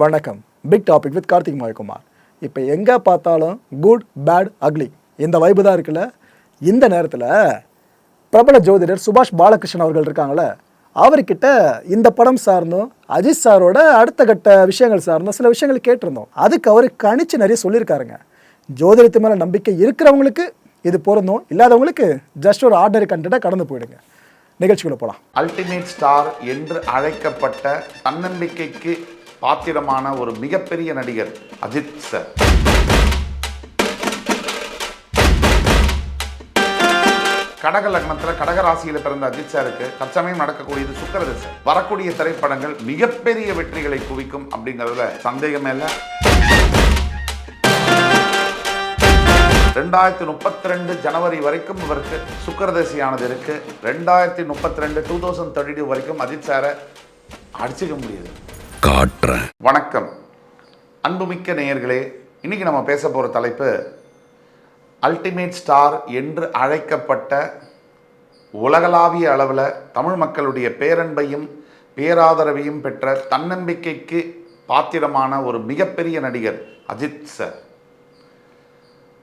வணக்கம். Big topic with Karthik Mayakumar. இப்போ எங்கே பார்த்தாலும் குட் பேட் அக்லி இந்த வைப்பு தான் இருக்குல்ல? இந்த நேரத்தில் பிரபல ஜோதிடர் சுபாஷ் பாலகிருஷ்ணன் அவர்கள் இருக்காங்களே அவர்கிட்ட இந்த படம் சார்ந்தும் அஜித் சாரோட அடுத்த கட்ட விஷயங்கள் சார்ந்தும் சில விஷயங்கள் கேட்டிருந்தோம். அதுக்கு அவர் கணிச்சு நிறைய சொல்லியிருக்காருங்க. ஜோதிடத்து மேலே நம்பிக்கை இருக்கிறவங்களுக்கு இது பொருந்தும் இல்லாதவங்களுக்கு ஜஸ்ட் ஒரு ஆர்டர் கண்டென்ட்டாக கடந்து போயிடுங்க. நிகழ்ச்சிக்குள்ளே போகலாம் அல்டிமேட் ஸ்டார் என்று அழைக்கப்பட்ட தன்னம்பிக்கைக்கு பாத்திரமான ஒரு மிகப்பெரிய நடிகர் அஜித் சார். கடக லக்னத்தில் கடக ராசியில் பிறந்த அஜித் சாருக்கு தற்சமயம் நடக்கக்கூடியது சுக்கர திசை வரக்கூடிய திரைப்படங்கள் மிகப்பெரிய வெற்றிகளை குவிக்கும் அப்படிங்கிறதுல சந்தேகமே இல்லை. ரெண்டாயிரத்தி முப்பத்தி ரெண்டு ஜனவரி வரைக்கும் இவருக்கு சுக்கரதசியானது இருக்கு. ரெண்டாயிரத்தி முப்பத்தி ரெண்டு டூ தௌசண்ட் தேர்ட்டி டூ வரைக்கும் அஜித் சாரை அடிச்சுக்க முடியுது. காட்டுறேன். வணக்கம். அன்புமிக்க நேயர்களே இன்னைக்கு நம்ம பேச போகிற தலைப்பு அல்டிமேட் ஸ்டார் என்று அழைக்கப்பட்ட உலகளாவிய அளவில் தமிழ் மக்களுடைய பேரன்பையும் பேராதரவையும் பெற்ற தன்னம்பிக்கைக்கு பாத்திரமான ஒரு மிகப்பெரிய நடிகர் அஜித் சார்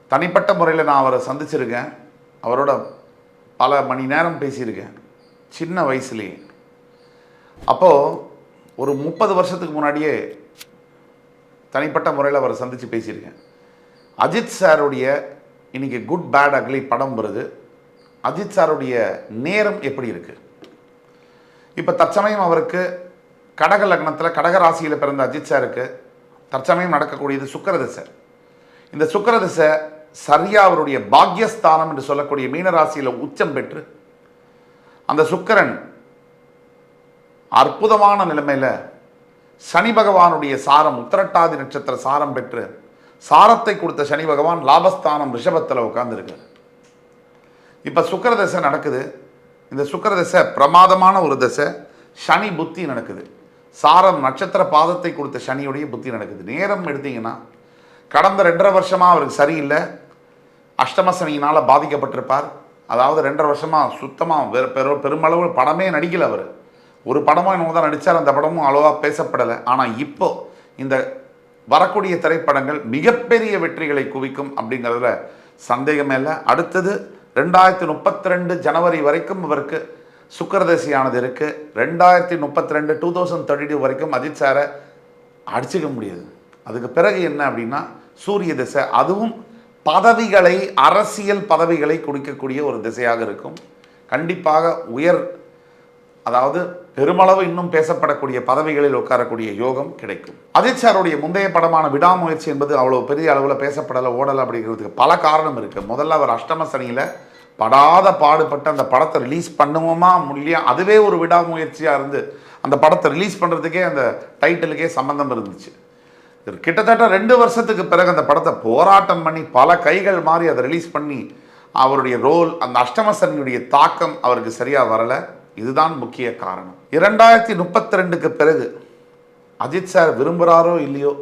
தனிப்பட்ட முறையில் நான் அவரை சந்திச்சிருக்கேன். அவரோட பல மணி நேரம் பேசியிருக்கேன். சின்ன வயசுலேயே. அப்போது ஒரு முப்பது வருஷத்துக்கு முன்னாடியே தனிப்பட்ட முறையில் அவரை சந்தித்து பேசியிருக்கேன். அஜித் சாருடைய இன்னைக்கு குட் பேட் அக்லி படம் வருது. அஜித் சாருடைய நேரம் எப்படி இருக்குது இப்போ தற்சமயம் அவருக்கு கடக லக்னத்தில் கடக ராசியில் பிறந்த அஜித் சாருக்கு தற்சமயம் நடக்கக்கூடியது சுக்கரதிசை. இந்த சுக்கரதிசை சரியாக அவருடைய பாக்யஸ்தானம் என்று சொல்லக்கூடிய மீனராசியில் உச்சம் பெற்று அந்த சுக்கரன் அற்புதமான நிலைமையில் சனி பகவானுடைய சாரம் உத்தரட்டாதி நட்சத்திர சாரம் பெற்று சாரத்தை கொடுத்த சனி பகவான் லாபஸ்தானம் ரிஷபத்தில் உட்காந்துருக்கு இப்போ சுக்கரதசை நடக்குது. இந்த சுக்கரதசை பிரமாதமான ஒரு தசை. சனி புத்தி நடக்குது. சாரம் நட்சத்திர பாதத்தை கொடுத்த சனியுடைய புத்தி நடக்குது. நேரம் எடுத்தீங்கன்னா கடந்த ரெண்டரை வருஷமாக அவருக்கு சரியில்லை. அஷ்டம சனியினால் பாதிக்கப்பட்டிருப்பார். அதாவது ரெண்டரை வருஷமாக சுத்தமாக பெரு பெருமளவு படமே நடிக்கல அவர். ஒரு படமாக என்னமோ தான் நடித்தார் அந்த படமும் அவ்வளோவா பேசப்படலை. ஆனால் இப்போ இந்த வரக்கூடிய திரைப்படங்கள் மிகப்பெரிய வெற்றிகளை குவிக்கும் அப்படிங்கிறதுல சந்தேகமே இல்லை. அடுத்தது ரெண்டாயிரத்தி முப்பத்தி ரெண்டு ஜனவரி வரைக்கும் இவருக்கு சுக்கரதசியானது இருக்குது ரெண்டாயிரத்தி முப்பத்தி ரெண்டு டூ தௌசண்ட் தேர்ட்டி டூ வரைக்கும் அஜித் சாரை அடிச்சுக்க முடியாது. அதுக்கு பிறகு என்ன அப்படின்னா சூரிய திசை அதுவும் பதவிகளை அரசியல் பதவிகளை குடிக்கக்கூடிய ஒரு திசையாக இருக்கும். கண்டிப்பாக உயர் அதாவது பெருமளவு இன்னும் பேசப்படக்கூடிய பதவிகளில் உட்காரக்கூடிய யோகம் கிடைக்கும். அஜித் சாருடைய முந்தைய படமான விடாமுயற்சி என்பது அவ்வளோ பெரிய அளவில் பேசப்படலை ஓடலை அப்படிங்கிறதுக்கு பல காரணம் இருக்குது முதல்ல அவர் அஷ்டம சனியில் படாத பாடுபட்டு அந்த படத்தை ரிலீஸ் பண்ணுவோமா முடியலையா? அதுவே ஒரு விடாமுயற்சியாக இருந்து அந்த படத்தை ரிலீஸ் பண்ணுறதுக்கே அந்த டைட்டிலுக்கே சம்மந்தம் இருந்துச்சு. கிட்டத்தட்ட ரெண்டு வருஷத்துக்கு பிறகு அந்த படத்தை போராட்டம் பண்ணி பல கைகள் மாறி அதை ரிலீஸ் பண்ணி அவருடைய ரோல் அந்த அஷ்டமசனியுடைய தாக்கம் அவருக்கு சரியாக வரலை. இதுதான் முக்கிய காரணம். இரண்டாயிரத்தி முப்பத்தி ரெண்டுக்கு பிறகு அஜித் சார் விரும்புகிறாரோ இல்லையோ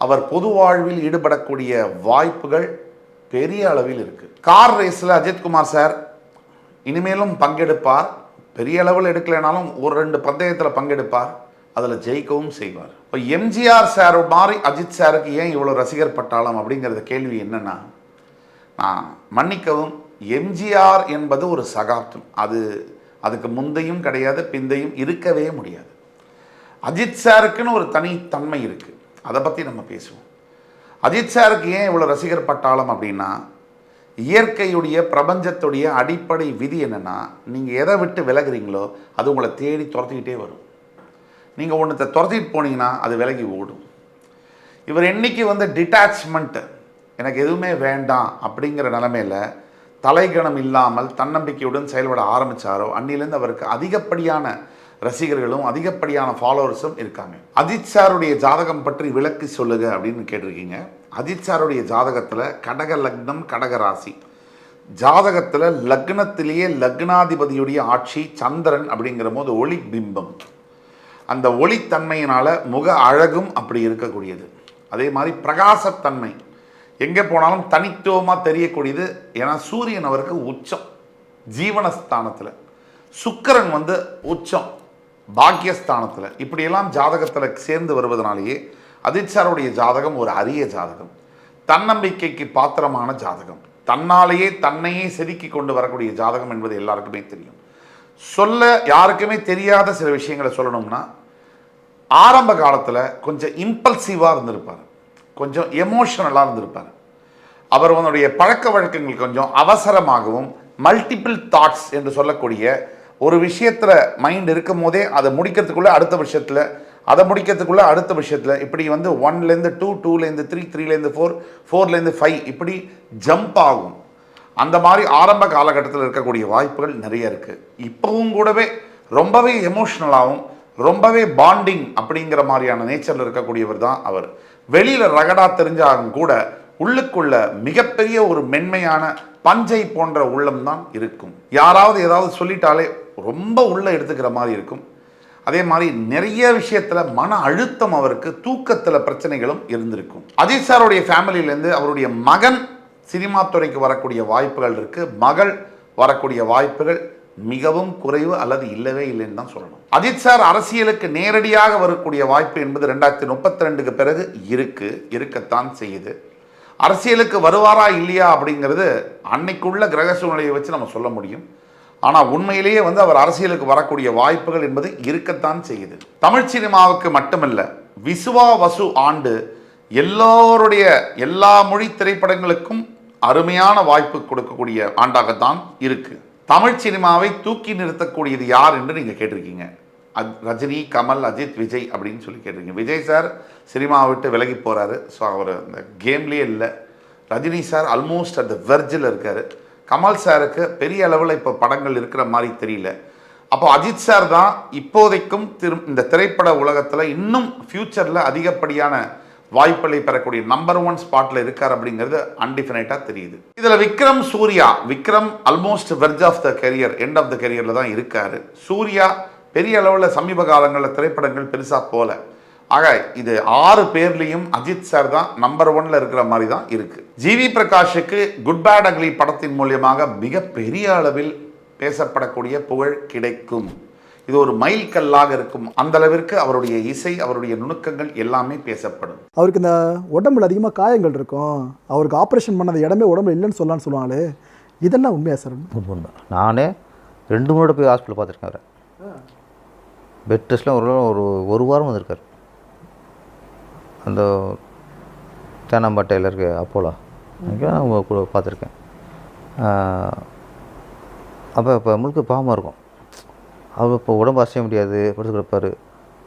அவர் பொது வாழ்வில் ஈடுபடக்கூடிய வாய்ப்புகள் பெரிய அளவில் இருக்குது கார் ரேஸில் அஜித்குமார் சார் இனிமேலும் பங்கெடுப்பார். பெரிய அளவில் எடுக்கலைனாலும் ஒரு ரெண்டு பந்தயத்தில் பங்கெடுப்பார். அதில் ஜெயிக்கவும் செய்வார். இப்போ எம்ஜிஆர் சார் மாதிரி அஜித் சாருக்கு ஏன் இவ்வளோ ரசிகர் பட்டாளம் அப்படிங்கிறத கேள்வி என்னென்னா நான் மன்னிக்கவும் எம்ஜிஆர் என்பது ஒரு சகாப்தம். அது அதுக்கு முந்தையும் கிடையாது பிந்தையும் இருக்கவே முடியாது. அஜித் சாருக்குன்னு ஒரு தனித்தன்மை இருக்குது அதை பற்றி நம்ம பேசுவோம். அஜித் சாருக்கு ஏன் இவ்வளோ ரசிகர் பட்டாளம் அப்படின்னா இயற்கையுடைய பிரபஞ்சத்துடைய அடிப்படை விதி என்னென்னா நீங்கள் எதை விட்டு விலகுறீங்களோ அது உங்களை தேடி துரத்திக்கிட்டே வரும். நீங்கள் ஒன்றத்தை துரத்திட்டு போனீங்கன்னா அது விலகி ஓடும். இவர் என்னைக்கு வந்து டிட்டாச்மெண்ட்டு எனக்கு எதுவுமே வேண்டாம் அப்படிங்கிற நிலமையில் தலைகணம் இல்லாமல் தன்னம்பிக்கையுடன் செயல்பட ஆரம்பித்தாரோ அன்னிலேருந்து அவருக்கு அதிகப்படியான ரசிகர்களும் அதிகப்படியான ஃபாலோவர்ஸும் இருக்காங்க. அஜித் சாருடைய ஜாதகம் பற்றி விளக்கி சொல்லுங்க அப்படின்னு கேட்டிருக்கீங்க. அஜித் சாருடைய ஜாதகத்தில் கடக லக்னம் கடக ராசி. ஜாதகத்தில் லக்னத்திலேயே லக்னாதிபதியுடைய ஆட்சி சந்திரன் அப்படிங்கிற போது ஒளி பிம்பம். அந்த ஒளித்தன்மையினால் முக அழகும் அப்படி இருக்கக்கூடியது. அதே மாதிரி பிரகாசத்தன்மை. எங்கே போனாலும் தனித்துவமாக தெரியக்கூடியது. ஏன்னா சூரியன் அவருக்கு உச்சம். ஜீவனஸ்தானத்தில். சுக்கிரன் வந்து உச்சம். பாக்கியஸ்தானத்தில். இப்படியெல்லாம் ஜாதகத்தில் சேர்ந்து வருவதனாலேயே அதிர்ச்சாருடைய ஜாதகம் ஒரு அரிய ஜாதகம். தன்னம்பிக்கைக்கு பாத்திரமான ஜாதகம். தன்னாலேயே தன்னையே செதுக்கி கொண்டு வரக்கூடிய ஜாதகம் என்பது எல்லாருக்குமே தெரியும். சொல்ல யாருக்குமே தெரியாத சில விஷயங்களை சொல்லணும்னா ஆரம்ப காலத்தில் கொஞ்சம் இம்பல்சிவாக இருந்திருப்பார். கொஞ்சம் எமோஷனலாக இருந்திருப்பார். அவர் அவனுடைய பழக்க வழக்கங்கள் கொஞ்சம் அவசரமாகவும் மல்டிபிள் தாட்ஸ் என்று சொல்லக்கூடிய ஒரு விஷயத்தில் மைண்ட் இருக்கும் போதே அதை முடிக்கிறதுக்குள்ளே அடுத்த விஷயத்தில் அதை முடிக்கிறதுக்குள்ளே அடுத்த விஷயத்தில் இப்படி வந்து ஒன்லேருந்து டூ டூலேருந்து த்ரீ த்ரீலேருந்து ஃபோர் ஃபோர்லேருந்து ஃபைவ் இப்படி ஜம்ப் ஆகும். அந்த மாதிரி ஆரம்ப காலகட்டத்தில் இருக்கக்கூடிய வாய்ப்புகள் நிறைய இருக்குது இப்போவும் கூடவே ரொம்பவே எமோஷ்னலாகவும் ரொம்பவே பாண்டிங் அப்படிங்கிற மாதிரியான நேச்சரில் இருக்கக்கூடியவர் தான் அவர். வெளியில் ரகடா தெரிஞ்சாலும் கூட உள்ளுக்குள்ள மிகப்பெரிய ஒரு மென்மையான பஞ்சை போன்ற உள்ளம் தான் இருக்கும். யாராவது ஏதாவது சொல்லிட்டாலே ரொம்ப உள்ள எடுத்துக்கிற மாதிரி இருக்கும். அதே மாதிரி நிறைய விஷயத்தில் மன அழுத்தம் அவருக்கு தூக்கத்தில் பிரச்சனைகளும் இருந்திருக்கும். அஜித் சாருடைய ஃபேமிலியிலேருந்து அவருடைய மகன் சினிமா துறைக்கு வரக்கூடிய வாய்ப்புகள் இருக்குது மகள் வரக்கூடிய வாய்ப்புகள் மிகவும் குறைவு அல்லது இல்லவே இல்லைன்னு தான் சொல்லணும். அஜித் சார் அரசியலுக்கு நேரடியாக வரக்கூடிய வாய்ப்பு என்பது ரெண்டாயிரத்தி முப்பத்தி ரெண்டுக்கு பிறகு இருக்கு இருக்கத்தான் செய்யுது. அரசியலுக்கு வருவாரா இல்லையா அப்படிங்கிறது அன்னைக்குள்ள கிரக சூழ்நிலையை வச்சு நம்ம சொல்ல முடியும். ஆனால் உண்மையிலேயே வந்து அவர் அரசியலுக்கு வரக்கூடிய வாய்ப்புகள் என்பது இருக்கத்தான் செய்யுது. தமிழ் சினிமாவுக்கு மட்டுமல்ல விசுவா வசு ஆண்டு எல்லோருடைய எல்லா மொழி திரைப்படங்களுக்கும் அருமையான வாய்ப்பு கொடுக்கக்கூடிய ஆண்டாகத்தான் இருக்குது தமிழ் சினிமாவை தூக்கி நிறுத்தக்கூடியது யார் என்று நீங்கள் கேட்டிருக்கீங்க. அத் ரஜினி கமல் அஜித் விஜய் அப்படின்னு சொல்லி கேட்டிருக்கீங்க. விஜய் சார் சினிமாவை விட்டு விலகி போகிறாரு ஸோ அவர் அந்த கேம்லேயே இல்லை. ரஜினி சார் ஆல்மோஸ்ட் அந்த வெர்ஜில் இருக்கார். கமல் சாருக்கு பெரிய அளவில் இப்போ படங்கள் இருக்கிற மாதிரி தெரியல. அப்போ அஜித் சார் தான் இப்போதைக்கும் திரு இந்த திரைப்பட உலகத்தில் இன்னும் ஃப்யூச்சரில் அதிகப்படியான வாய்ப்புகளை பெறக்கூடிய நம்பர் ஒன் ஸ்பாட்டில் இருக்கார் அப்படிங்கிறது அன்டிஃபினைட்டாக தெரியுது. இதில் Vikram Surya Vikram almost verge of the career end of the கெரியரில் தான் இருக்காரு. சூர்யா பெரிய அளவில் சமீப காலங்களில் திரைப்படங்கள் பெருசாக போல. ஆக இது ஆறு பேர்லேயும் அஜித் சார் தான் நம்பர் ஒன்ல இருக்கிற மாதிரி தான் இருக்கு. ஜிவி பிரகாஷுக்கு குட் பேட் அக்லி படத்தின் மூலியமாக மிகப்பெரிய அளவில் பேசப்படக்கூடிய புகழ் கிடைக்கும். இது ஒரு மைல்கல்லாக இருக்கும். அந்த அளவிற்கு அவருடைய இசை அவருடைய நுணுக்கங்கள் எல்லாமே பேசப்படும். அவருக்கு இந்த உடம்புல அதிகமாக காயங்கள் இருக்கும். அவருக்கு ஆப்ரேஷன் பண்ணது இடமே உடம்புல இல்லைன்னு சொல்லலாம்னு சொல்லுவாங்களே இதெல்லாம் உண்மையா சார்? உண்மை. நானே ரெண்டு முறை போய் ஹாஸ்பிட்டல் பார்த்துருக்கேன் அவரை. பெட் டெஸ்ட்லாம் ஒரு ஒரு ஒரு வாரம் வந்திருக்கார். அந்த தேனாம்பேட்டையில் இருக்க அப்போலா. அங்கே அவங்க கூட பார்த்துருக்கேன். அப்போ இப்போ முழுக்க பாவமாக இருக்கும். அவர் இப்போ உடம்பு அசைய முடியாது படுத்து கிடப்பார்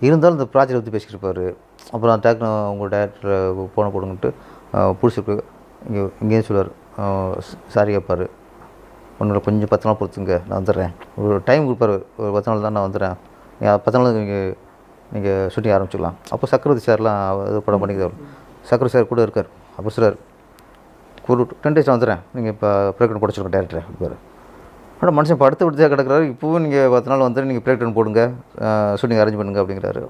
இருந்தாலும் இந்த ப்ராஜெக்ட் பற்றி பேசிக்கிட்டு இருப்பார். அப்புறம் டேரக்டர் உங்கள் டேரக்டர் போன போடுங்கன்ட்டு பிடிச்சிருக்கு இங்கே இங்கேயும் சொல்லுவார். சாரி கேட்பார் உன்னோட கொஞ்சம் பத்து நாள் பொறுத்துங்க நான் வந்துடுறேன். ஒரு டைம் கொடுப்பாரு. ஒரு பத்து நாள் தான் நான் வந்துடுறேன். நீங்கள் பத்து நாள் நீங்கள் நீங்கள் ஷூட்டிங் ஆரம்பிச்சிடலாம் அப்போ சக்கரவர்த்தி சார்லாம் இது படம் பண்ணிக்கிறார் சக்கரவர்த்தி சார் கூட இருக்கார். அப்போ சார் ஒரு டென் டேஸ் வந்துடுறேன். நீங்கள் இப்போ ப்ரேக்கன் போட டேரக்டர் இருப்பார் ஆனால் மனுஷன் படுத்து விடுத்தே கிடக்கிறாரு. இப்போவும் நீங்கள் பத்து நாள் வந்துட்டு நீங்கள் ப்ரேக்கன் போடுங்க. ஷூட்டிங் அரேஞ்ச் பண்ணுங்க அப்படிங்கிறாரு.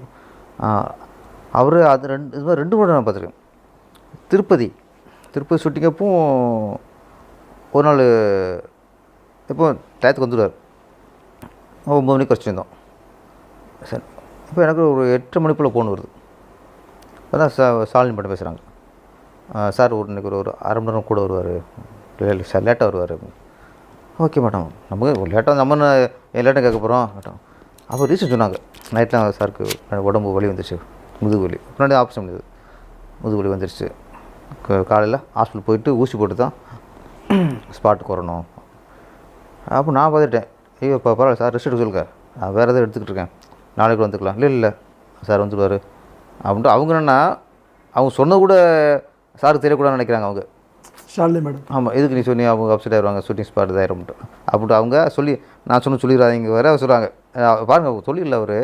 அவர் அது ரெண்டு இது மாதிரி ரெண்டு முறை நான் பார்த்துருக்கேன். திருப்பதி. திருப்பதி ஷூட்டிங் அப்போ ஒரு நாள் இப்போ டயத்துக்கு வந்துடுவார். ஒம்பது மணிக்கு வச்சுருந்தோம் சரி. இப்போ எனக்கு ஒரு எட்டு மணிக்குள்ளே ஃபோன் வருது. அதான் சா சாலினி மட்டும் பேசுகிறாங்க சார் ஒரு இன்னைக்கு ஒரு ஒரு அரை மணி நேரம் கூட வருவார். இல்லை சார் லேட்டாக வருவார். Okay madam. நமக்கு லேட்டாக நம்ம லேட்டாக கேட்க போகிறோம் மேடம். அப்போ ரீசன் சொன்னாங்க. நைட்டில் சாருக்கு உடம்பு வலி வந்துருச்சு. முதுகு வலி. முன்னாடி ஆப்ரேஷன் பண்ணுது முதுகு வலி வந்துருச்சு. காலையில் ஹாஸ்பிட்டல் போயிட்டு ஊசி போட்டு தான் ஸ்பாட்டுக்கு வரணும். அப்போ நான் பார்த்துட்டேன். ஐயோ இப்போ பரவாயில்ல சார் ரெஸ்ட் எடுக்க சொல்லுங்க. நான் வேறு எதாவது எடுத்துக்கிட்டு இருக்கேன். நாளைக்கு வந்துக்கலாம். இல்லை இல்லை. சார் வந்துடுவார் அப்படின்ட்டு அவங்க என்னென்னா அவங்க சொன்னது கூட சாருக்கு தெரியக்கூடாதுன்னு நினைக்கிறாங்க அவங்க. ஷாலினி மேடம். ஆமாம் எதுக்கு நீ சொல்லி அவங்க அப்செட் ஆயிடுவாங்க ஷூட்டிங் ஸ்பாட் இதாயிரம்ட்டு அப்படின்ட்டு. அவங்க சொல்லி நான் சொன்ன சொல்லிடுறாங்க வேறு சொல்கிறாங்க பாருங்கள் அவங்க சொல்லிடல அவர்.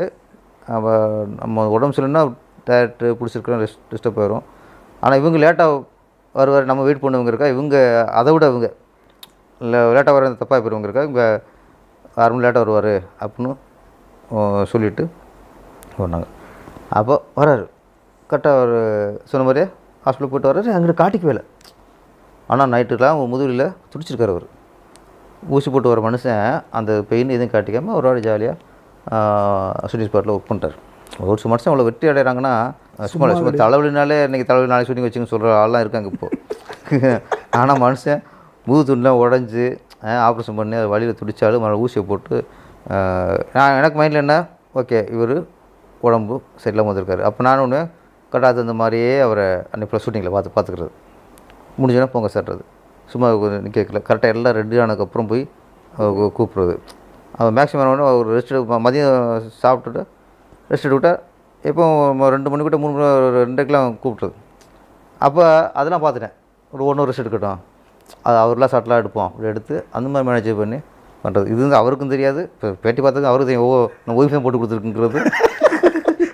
நம்ம உடம்பு சரியில்லைன்னா டேரக்டர் பிடிச்சிருக்கிறோம் ரெஸ்ட் டிஸ்டர்ப் ஆயிரும். ஆனால் இவங்க லேட்டாக வருவார். நம்ம வெயிட் பண்ணவங்க இருக்கா? இவங்க அதை விட இவங்க இல்லை லேட்டாக வர தப்பாக போயிருவங்க இருக்கா? இவங்க ஆறு மணி லேட்டாக வருவார் அப்படின்னு சொல்லிவிட்டு சொல்லிட்டு சொன்னாங்க. அப்போ வராரு கரெக்டாக ஒரு சொன்ன மாதிரியே ஹாஸ்பிட்டல் போயிட்டு வர்றாரு. அங்கிட்டு காட்டிக்கவே இல்லை. ஆனால் நைட்டுக்கெலாம் முதுகில் துடிச்சிருக்காரு அவர். ஊசி போட்டு வர மனுஷன் அந்த பெயின் எதுவும் காட்டிக்காமல் ஒரு வாடி ஜாலியாக ஷூட்டிங் ஸ்பாட்டில் ஒர்க் பண்ணிட்டார். ஒரு சில மனுஷன் அவ்வளோ வெற்றி அடைகிறாங்கன்னா சும்மா சும்மா தலைவலினாலே இன்றைக்கி தலைவலி நாளைக்கு ஷூட்டிங் வச்சுன்னு சொல்கிற ஆள்லாம் இருக்காங்க இப்போது ஆனால் மனுஷன் முது துண்டெலாம் உடஞ்சி ஆப்ரேஷன் பண்ணி அது வழியில் துடிச்சாலும் மறு ஊசியை போட்டு நான் எனக்கு மைண்டில் என்ன ஓகே இவர் உடம்பு சரியில்லாமல் வந்திருக்காரு. அப்போ நான் ஒன்று கட்டாத இந்த மாதிரியே அவரை அன்றைக்கி ஷூட்டிங்கில் பார்த்து பார்த்துக்கிறது. முடிஞ்சோன்னா பொங்க சட்டுறது சும்மா கேட்கல. கரெக்டாக எல்லாம் ரெடி ஆனதுக்கப்புறம் போய் கூப்பிட்றது. அவன் மேக்ஸிமம் ஒன்று ஒரு ரெஸ்ட் மதியம் சாப்பிட்டுட்டு ரெஸ்ட் எடுக்கிட்டால் எப்போ ரெண்டு மணி கூட மூணு மணி ரெண்டுக்கெலாம் கூப்பிட்றது அப்போ அதெல்லாம் பார்த்துட்டேன். ஒரு ஒன்று ரெஸ்ட் எடுக்கட்டும். அது அவர்லாம் சட்டலாக எடுப்போம். அப்படி எடுத்து அந்த மாதிரி மேனேஜ் பண்ணி பண்ணுறது இது வந்து அவருக்கும் தெரியாது. இப்போ பேட்டி பார்த்தது அவருக்கு ஓ நான் ஒய்ஃபையும் போட்டு கொடுத்துருக்குங்கிறது.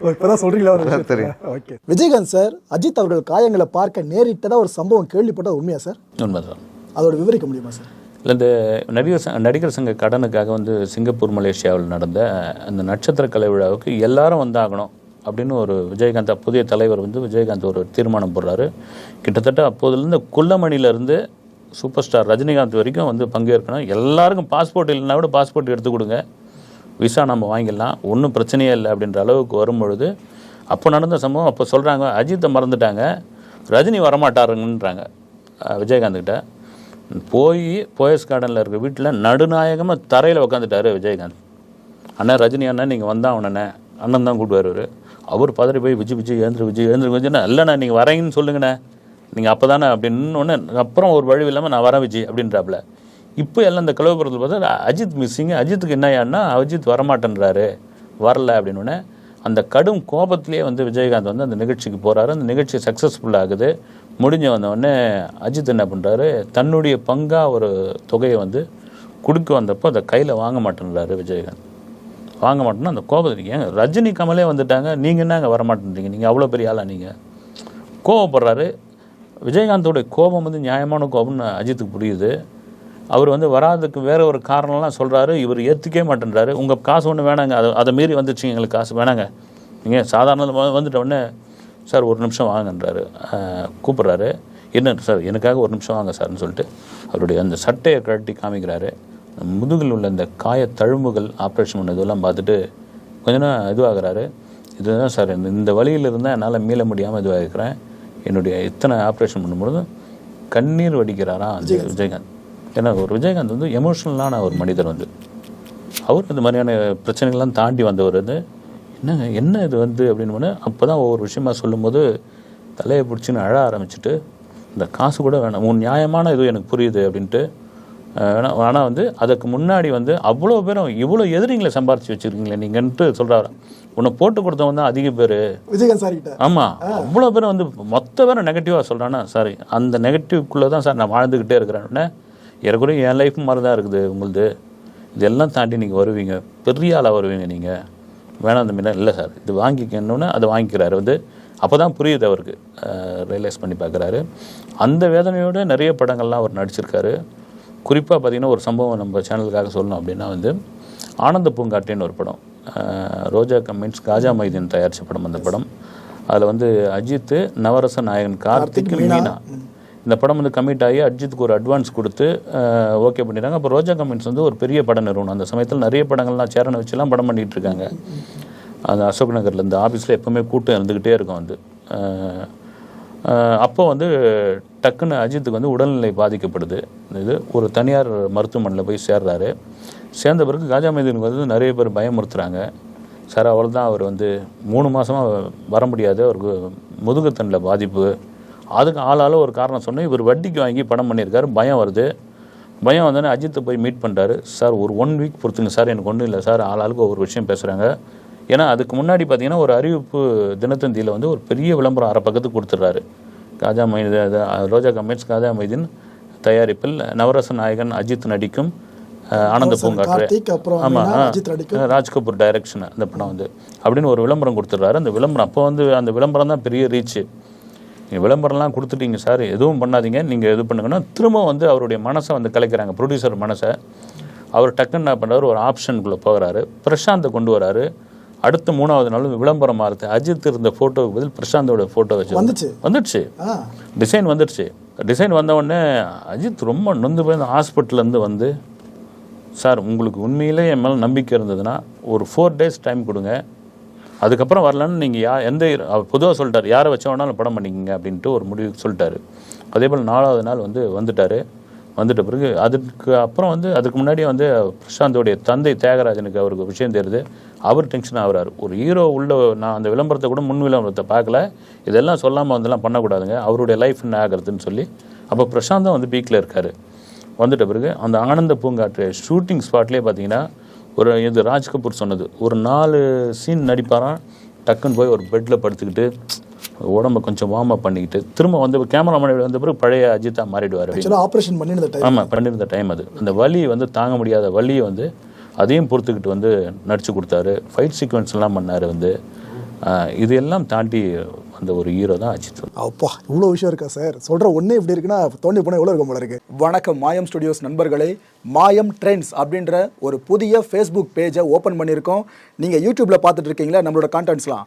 இப்பதான் சொல்றீங்களா? தெரியும். ஓகே விஜயகாந்த் சார் அஜித் அவர்கள் காயங்களை பார்க்க நேரிட்டதா ஒரு சம்பவம் கேள்விப்பட்டது உண்மையா சார்? உண்மைதான் அதோட விவரிக்க முடியுமா சார்? இல்லை இந்த நடிகர் சங்க நடிகர் சங்க கடனுக்காக வந்து சிங்கப்பூர் மலேசியாவில் நடந்த அந்த நட்சத்திர கலை விழாவுக்கு எல்லாரும் வந்தாகணும் அப்படின்னு ஒரு விஜயகாந்த் புதிய தலைவர் வந்து விஜயகாந்த் ஒரு தீர்மானம் போடுறாரு. கிட்டத்தட்ட அப்போதுலேருந்து குள்ளமணிலேருந்து சூப்பர் ஸ்டார் ரஜினிகாந்த் வரைக்கும் வந்து பங்கேற்கணும். எல்லாருக்கும் பாஸ்போர்ட் இல்லைன்னா கூட பாஸ்போர்ட் எடுத்து கொடுங்க. விசா நம்ம வாங்கிடலாம். ஒன்றும் பிரச்சனையே இல்லை அப்படின்ற அளவுக்கு வரும்பொழுது அப்போ நடந்த சம்பவம் அப்போ சொல்கிறாங்க அஜித்தை மறந்துட்டாங்க ரஜினி வரமாட்டாருங்கன்றாங்க விஜயகாந்த்கிட்ட. போய் போயஸ் கார்டனில் இருக்க வீட்டில் நடுநாயகமாக தரையில் உட்காந்துட்டாரு விஜயகாந்த். அண்ணன் ரஜினி அண்ணன் நீங்கள் வந்தால் அவனண்ணே அண்ணன் தான் கூப்பிட்டு வருவார் அவர் பதறி போய் விஜய் விஜய் ஏந்திர விஜய் ஏந்திர விஜய்னா இல்லைண்ணா நீங்கள் வரீங்கன்னு சொல்லுங்கண்ணே. நீங்கள் அப்போ தானே அப்படின்னு ஒன்று அப்புறம் ஒரு வழி இல்லாமல் நான் வரேன் விஜய் அப்படின்றாப்புல இப்போ எல்லாம் இந்த கலவரத்தில் பார்த்தா அஜித் மிஸ்ஸிங் அஜித்துக்கு என்னையான்னா அஜித் வரமாட்டேன்றாரு வரல அப்படின்னு அந்த கடும் கோபத்திலே வந்து விஜயகாந்த் வந்து அந்த நிகழ்ச்சிக்கு போகிறாரு அந்த நிகழ்ச்சி சக்ஸஸ்ஃபுல் ஆகுது. முடிஞ்ச வந்த உடனே அஜித் என்ன பண்ணுறாரு தன்னுடைய பங்காக ஒரு தொகையை வந்து கொடுக்க வந்தப்போ அதை கையில் வாங்க மாட்டேன்றாரு விஜயகாந்த். வாங்க மாட்டேன்னா அந்த கோபத்தை ஏங்க ரஜினி கமலே வந்துட்டாங்க நீங்கள் என்ன வர வரமாட்டேன்றீங்க? நீங்கள் அவ்வளோ பெரிய ஆளா நீங்கள் கோவப்படுறாரு. விஜயகாந்தோடைய கோபம் வந்து நியாயமான கோபம்னு அஜித்துக்கு புரியுது. அவர் வந்து வராதுக்கு வேற ஒரு காரணம்லாம் சொல்கிறாரு இவர் ஏற்றுக்கவே மாட்டேன்றாரு. உங்கள் காசு ஒன்று வேணாங்க. அதை அதை மீறி வந்துச்சு எங்களுக்கு காசு வேணாங்க. நீங்கள் சாதாரண வந்துட்ட உடனே சார் ஒரு நிமிஷம் வாங்கன்றாரு. கூப்பிட்றாரு. என்ன சார் எனக்காக ஒரு நிமிஷம் வாங்க சார்னு சொல்லிட்டு அவருடைய அந்த சட்டையை கழட்டி காமிக்கிறாரு. முதுகில் உள்ள இந்த காய தழும்புகள் ஆப்ரேஷன் பண்ணதெல்லாம் பார்த்துட்டு கொஞ்ச நேரம் இதுவாகிறாரு. இதுதான் சார் இந்த வழியில் இருந்தால் என்னால் மீள முடியாமல் இதுவாக இருக்கிறேன் என்னுடைய இத்தனை ஆப்ரேஷன் பண்ணும்பொழுது கண்ணீர் வடிக்கிறாராம் அந்த விஜயகாந்த். ஏன்னா ஒரு விஜயகாந்த் வந்து எமோஷ்னலான ஒரு மனிதர் வந்து. அவர் இந்த மாதிரியான பிரச்சனைகள்லாம் தாண்டி வந்தவர் வந்து என்னங்க என்ன இது வந்து? அப்படின்னு அப்போ தான் ஒவ்வொரு விஷயமா சொல்லும்போது தலையை பிடிச்சின்னு அழ ஆரம்பிச்சுட்டு இந்த காசு கூட வேணாம் உன் நியாயமான இது எனக்கு புரியுது அப்படின்ட்டு வேணா ஆனால் வந்து அதுக்கு முன்னாடி வந்து அவ்வளோ பேரும் இவ்வளோ எதிரிங்களை சம்பாரிச்சு வச்சுருக்கீங்களே நீங்கன்ட்டு சொல்கிறாரு உன்னை போட்டு கொடுத்தவன் தான் அதிக பேர். விஜயகாந்த் சார் ஆமாம் அவ்வளோ பேரும் வந்து மொத்த பேரும் நெகட்டிவாக சொல்கிறானா சாரி அந்த நெகட்டிவ்க்குள்ளே தான் சார் நான் வாழ்ந்துக்கிட்டே இருக்கிறேன். ஏறக்குறைய என் லைஃப் மாதிரி தான் இருக்குது உங்களுது. இதெல்லாம் தாண்டி நீங்கள் வருவீங்க. பெரிய ஆளாக வருவீங்க நீங்கள் வேணாம் அந்த மீனா இல்லை சார். இது வாங்கிக்கணுன்னு அதை வாங்கிக்கிறாரு. வந்து அப்போ தான் புரியுது அவருக்கு. ரியலைஸ் பண்ணி பார்க்குறாரு அந்த வேதனையோட நிறைய படங்கள்லாம் அவர் நடிச்சிருக்காரு. குறிப்பாக பார்த்தீங்கன்னா ஒரு சம்பவம் நம்ம சேனலுக்காக சொல்லணும் அப்படின்னா வந்து ஆனந்த பூங்காட்டின்னு ஒரு படம். ரோஜா கம்மின்ஸ் காஜா மைதீன் தயாரித்த படம் அந்த படம். அதில் வந்து அஜித்து நவரச நாயகன் கார்த்திக் மீனா. இந்த படம் வந்து கமிட் ஆகி அஜித்துக்கு ஒரு அட்வான்ஸ் கொடுத்து ஓகே பண்ணிட்டாங்க. அப்போ ரோஜா கமெண்ட்ஸ் வந்து ஒரு பெரிய படம் நிறுவனம். அந்த சமயத்தில் நிறைய படங்கள்லாம் சேரனை வச்சுலாம் படம் பண்ணிகிட்டு இருக்காங்க. அந்த அசோக் நகரில் இந்த ஆஃபீஸில் எப்பவுமே கூட்டம் இருந்துக்கிட்டே இருக்கும் வந்து. அப்போ வந்து டக்குன்னு அஜித்துக்கு வந்து உடல்நிலை பாதிக்கப்படுது. இது ஒரு தனியார் மருத்துவமனையில் போய் சேர்றாரு. சேர்ந்த பிறகு காஜா மைதீனுக்கு வந்து நிறைய பேர் பயமுறுத்துறாங்க. சார் அவள் தான் அவர் வந்து மூணு மாதமாக வர முடியாது அவருக்கு முதுகுத்தண்டில் பாதிப்பு. அதுக்கு ஆளால ஒரு காரணம் சொன்னேன். இவர் வட்டிக்கு வாங்கி படம் பண்ணியிருக்காரு. பயம் வருது. பயம் வந்தோடனே அஜித்தை போய் மீட் பண்ணுறாரு சார் ஒரு ஒன் வீக் பொறுத்துங்க சார். எனக்கு ஒன்றும் இல்லை சார். ஆளாளுக்கு ஒவ்வொரு விஷயம் பேசுகிறாங்க ஏன்னா அதுக்கு முன்னாடி பார்த்தீங்கன்னா ஒரு அறிவிப்பு தினத்தந்தியில் வந்து ஒரு பெரிய விளம்பரம் அரை பக்கத்துக்கு கொடுத்துட்றாரு. காஜா மைதி ரோஜா கமெண்ட்ஸ் காஜா மைதீன் தயாரிப்பில் நவரச நாயகன் அஜித் நடிக்கும் ஆனந்த பூங்காற்று. ஆமாம் மீனா, அஜித் நடிக்கும். ராஜ் கபூர் டைரக்ஷன் அந்த படம் வந்து. அப்படின்னு ஒரு விளம்பரம் கொடுத்துட்றாரு. அந்த விளம்பரம் அப்போ வந்து அந்த விளம்பரம் தான் பெரிய ரீச்சு நீங்கள் விளம்பரம்லாம் கொடுத்துட்டீங்க சார் எதுவும் பண்ணாதீங்க. நீங்கள் இது பண்ணுங்கன்னா திரும்ப வந்து அவருடைய மனசை வந்து கலைக்கிறாங்க. ப்ரொடியூசர் மனசை. அவர் டக்குன்னு என்ன பண்ணுறாரு ஒரு ஆப்ஷனுக்குள்ளே போகிறாரு. பிரசாந்தை கொண்டு வராரு. அடுத்த மூணாவது நாள் விளம்பரம் மாறுது. அஜித் இருந்த ஃபோட்டோவுக்கு பதில் பிரசாந்தோட ஃபோட்டோ வச்சு வந்துச்சு. வந்துடுச்சு டிசைன் வந்துடுச்சு டிசைன் வந்த உடனே அஜித் ரொம்ப நொந்து போய் ஹாஸ்பிட்டல்லேருந்து வந்து சார் உங்களுக்கு உண்மையிலே என் மேலே நம்பிக்கை இருந்ததுன்னா ஒரு ஃபோர் டேஸ் டைம் கொடுங்க. அதுக்கப்புறம் வரலன்னு நீங்கள் யா எந்த பொதுவாக சொல்லிட்டார். யாரை வச்ச வேணாலும் படம் பண்ணிக்கங்க அப்படின்ட்டு ஒரு முடிவு சொல்லிட்டாரு. அதே போல் நாலாவது நாள் வந்து வந்துட்டார். வந்துட்ட பிறகு அதுக்கு அப்புறம் வந்து அதுக்கு முன்னாடியே வந்து பிரசாந்தோடைய தந்தை தியாகராஜனுக்கு அவருக்கு விஷயம் தெரியுது. அவர் டென்ஷன் ஆகிறார். ஒரு ஹீரோ உள்ள நான் அந்த விளம்பரத்தை கூட முன் விளம்பரத்தை பார்க்கல. இதெல்லாம் சொல்லாமல் வந்துலாம் பண்ணக்கூடாதுங்க. அவருடைய லைஃப் என்ன ஆகிறதுன்னு சொல்லி. அப்போ பிரசாந்தம் வந்து பீக்கில் இருக்கார். வந்துட்ட பிறகு அந்த ஆனந்த பூங்காற்று ஷூட்டிங் ஸ்பாட்லேயே பார்த்தீங்கன்னா ஒரு இது ராஜ் கபூர் சொன்னது. ஒரு நாலு சீன் நடிப்பாராம் டக்குன்னு போய் ஒரு பெட்டில் படுத்துக்கிட்டு உடம்ப கொஞ்சம் வார்ம் அப் பண்ணிக்கிட்டு திரும்ப வந்து கேமராமேன் வந்த பிறகு பழைய அஜித்தா மாறிடுவார். ஆப்ரேஷன் பண்ணிருந்த டைம் ஆமாம் பண்ணியிருந்த டைம் அது. அந்த வலி வந்து தாங்க முடியாத வலியை வந்து அதையும் பொறுத்துக்கிட்டு வந்து நடிச்சு கொடுத்தாரு. ஃபைட் சீக்வன்ஸ் எல்லாம் பண்ணார் வந்து. ஆஹ் இது எல்லாம் தாண்டி அந்த ஒரு ஹீரோ தான் அஜித் அப்பா இவ்வளோ விஷயம் இருக்கா சார் சொல்கிற ஒன்றே இப்படி இருக்குன்னா தோண்டி போனால் எவ்வளோ இருக்கும் போல இருக்கு? வணக்கம் மாயம் ஸ்டுடியோஸ் நண்பர்களே. மாயம் ட்ரெண்ட்ஸ் அப்படின்ற ஒரு புதிய ஃபேஸ்புக் பேஜை ஓப்பன் பண்ணியிருக்கோம். நீங்கள் யூடியூப்பில் பார்த்துட்டு இருக்கீங்களா? நம்மளோட கான்டென்ட்ஸ்லாம்